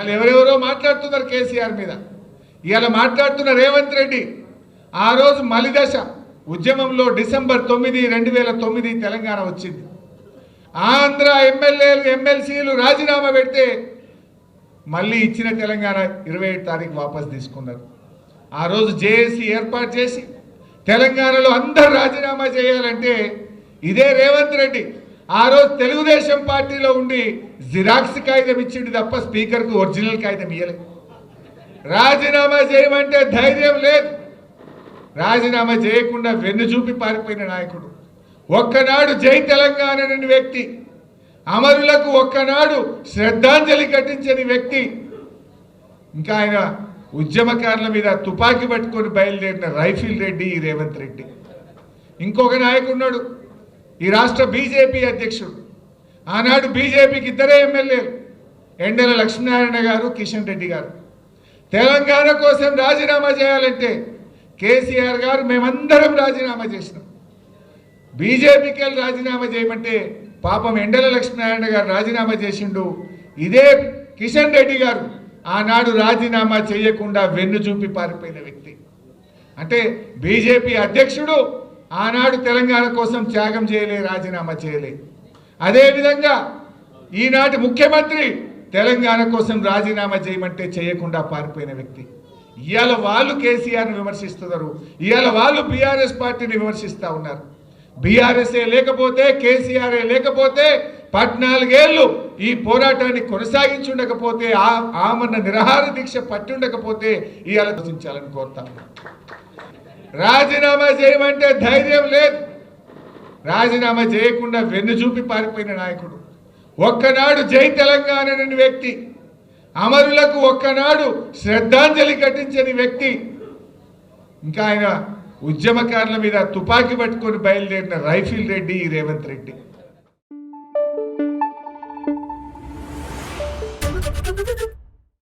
వాళ్ళు ఎవరెవరో మాట్లాడుతున్నారు కేసీఆర్ మీద. ఇవాళ మాట్లాడుతున్న రేవంత్ రెడ్డి ఆ రోజు మలిదశ ఉద్యమంలో డిసెంబర్ తొమ్మిది రెండు వేల తొమ్మిది తెలంగాణ వచ్చింది. ఆంధ్ర ఎమ్మెల్యేలు ఎమ్మెల్సీలు రాజీనామా పెడితే మళ్ళీ ఇచ్చిన తెలంగాణ ఇరవై ఏడు తారీఖు వాపస్ తీసుకున్నారు. ఆ రోజు జేఏసీ ఏర్పాటు చేసి తెలంగాణలో అందరు రాజీనామా చేయాలంటే ఇదే రేవంత్ రెడ్డి ఆ రోజు తెలుగుదేశం పార్టీలో ఉండి జిరాక్స్ కాగితం ఇచ్చిండు తప్ప స్పీకర్కు ఒరిజినల్ కాగితం ఇవ్వలేదు రాజీనామా చేయమంటే ధైర్యం లేదు. రాజీనామా చేయకుండా వెన్ను చూపి పారిపోయిన నాయకుడు. ఒక్కనాడు జై తెలంగాణ అనే వ్యక్తి. అమరులకు ఒక్కనాడు శ్రద్ధాంజలి ఘటించని వ్యక్తి. ఇంకా ఆయన ఉద్యమకారుల మీద తుపాకీ పట్టుకొని బయలుదేరిన రైఫిల్ రెడ్డి రేవంత్ రెడ్డి. ఇంకొక నాయకుడున్నాడు ఈ రాష్ట్ర బీజేపీ అధ్యక్షుడు. ఆనాడు బీజేపీకి ఇద్దరే ఎమ్మెల్యేలు. ఎండల లక్ష్మీనారాయణ గారు కిషన్ రెడ్డి గారు. తెలంగాణ కోసం రాజీనామా చేయాలంటే కేసీఆర్ గారు మేమందరం రాజీనామా చేసినాం. బీజేపీకి వెళ్ళి రాజీనామా చేయమంటే పాపం ఎండల లక్ష్మీనారాయణ గారు రాజీనామా చేసిండు. ఇదే కిషన్ రెడ్డి గారు ఆనాడు రాజీనామా చేయకుండా వెన్ను చూపి పారిపోయిన వ్యక్తి. అంటే బీజేపీ అధ్యక్షుడు ఆనాడు తెలంగాణ కోసం త్యాగం చేయలే రాజీనామా చేయలే. అదేవిధంగా ఈనాటి ముఖ్యమంత్రి తెలంగాణ కోసం రాజీనామా చేయమంటే చేయకుండా పారిపోయిన వ్యక్తి. ఇవాళ వాళ్ళు కేసీఆర్ని విమర్శిస్తున్నారు. ఇవాళ వాళ్ళు బీఆర్ఎస్ పార్టీని విమర్శిస్తూ ఉన్నారు. బీఆర్ఎస్ఏ లేకపోతే కేసీఆర్ఏ లేకపోతే పద్నాలుగేళ్ళు ఈ పోరాటాన్ని కొనసాగించుండకపోతే ఆ- ఆమరణ నిరహార దీక్ష పట్టుండకపోతే ఇవాళ దర్శించాలని కోరుతా రాజీనామా చేయమంటే ధైర్యం లేదు. రాజీనామా చేయకుండా వెన్ను చూపి పారిపోయిన నాయకుడు. ఒక్కనాడు జై తెలంగాణ అనే వ్యక్తి అమరులకు ఒక్కనాడు శ్రద్ధాంజలి ఘటించని వ్యక్తి ఇంకా ఆయన ఉద్యమకారుల మీద తుపాకీ పట్టుకొని బయలుదేరిన రైఫిల్ రెడ్డి ఈ రేవంత్ రెడ్డి.